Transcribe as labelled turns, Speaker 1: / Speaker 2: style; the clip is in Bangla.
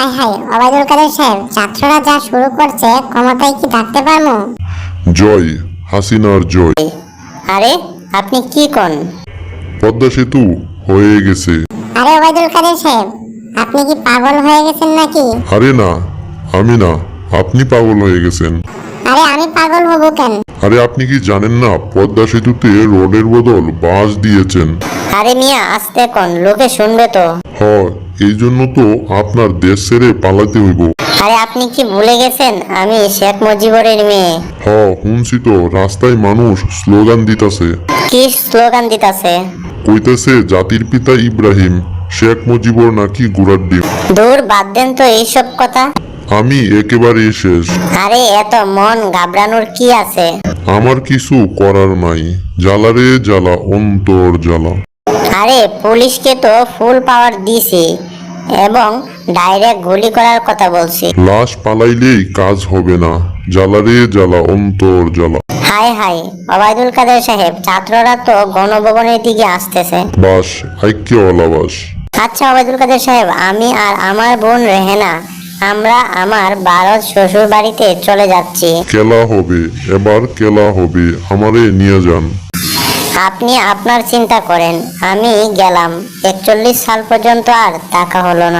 Speaker 1: হাই হাই অবায়দুল কাদের সাহেব ছাত্ররা যা শুরু করছে ক্ষমতায় কি থাকতে পারব?
Speaker 2: জয় হাসিনার জয়।
Speaker 3: আরে আপনি কি কোন?
Speaker 2: পদ্মা সেতু হয়ে গেছে।
Speaker 1: আরে ওবায়দুল কাদের সাহেব আপনি কি পাগল হয়ে গেছেন নাকি?
Speaker 2: আরে না আমি না আপনি পাগল হয়ে গেছেন।
Speaker 1: আরে আমি পাগল হব কেন?
Speaker 2: আরে আপনি কি জানেন না পদ্মা সেতুতে রোডের বদল বাস দিয়েছেন।
Speaker 3: আরে মিয়া আসতে কোন লোকে শুনবে তো।
Speaker 2: হ এই জন্য তো আপনার দেশ ছেড়ে পালাতে হইব।
Speaker 3: আরে আপনি কি ভুলে গেছেন? আমি শেখ মুজিবরের মেয়ে।
Speaker 2: হ শুনছি তো রাস্তায় মানুষ স্লোগান দিতাছে।
Speaker 3: কি স্লোগান দিতাছে?
Speaker 2: কইতেছে জাতির পিতা ইব্রাহিম শেখ মুজিবর নাকি গুড়ার ডিম।
Speaker 3: দূর বাদ দেন তো এইসব কথা।
Speaker 2: আমি একেবারে শেষ।
Speaker 3: আরে এত মন ঘাবড়ানোর কি আছে?
Speaker 2: আমার কিছু করার নাই। জ্বালারে জ্বালা অন্তর জ্বালা।
Speaker 3: আরে পুলিশকে তো ফুল পাওয়ার দিছি। এবং ডাইরেক্ট গুলি করার কথা বলছি।
Speaker 2: লাশ পালাইলেই কাজ হবে না। জ্বালারে জ্বালা অন্তর জ্বালা।
Speaker 3: হাই হাই ওবায়দুল কাদের সাহেব ছাত্ররা তো গণভবনের দিকে আসতেছে।
Speaker 2: বাস
Speaker 3: আচ্ছা ওবায়দুল কাদের সাহেব আমি আর আমার বোন রেহেনা আমরা আমার ভারত শ্বশুর বাড়িতে চলে যাচ্ছি।
Speaker 2: কেলা হবে এবার কেলা হবে আমারে নিয়ে যান।
Speaker 3: আপনি আপনার চিন্তা করেন আমি গেলাম। একচল্লিশ সাল পর্যন্ত আর টাকা হলো না।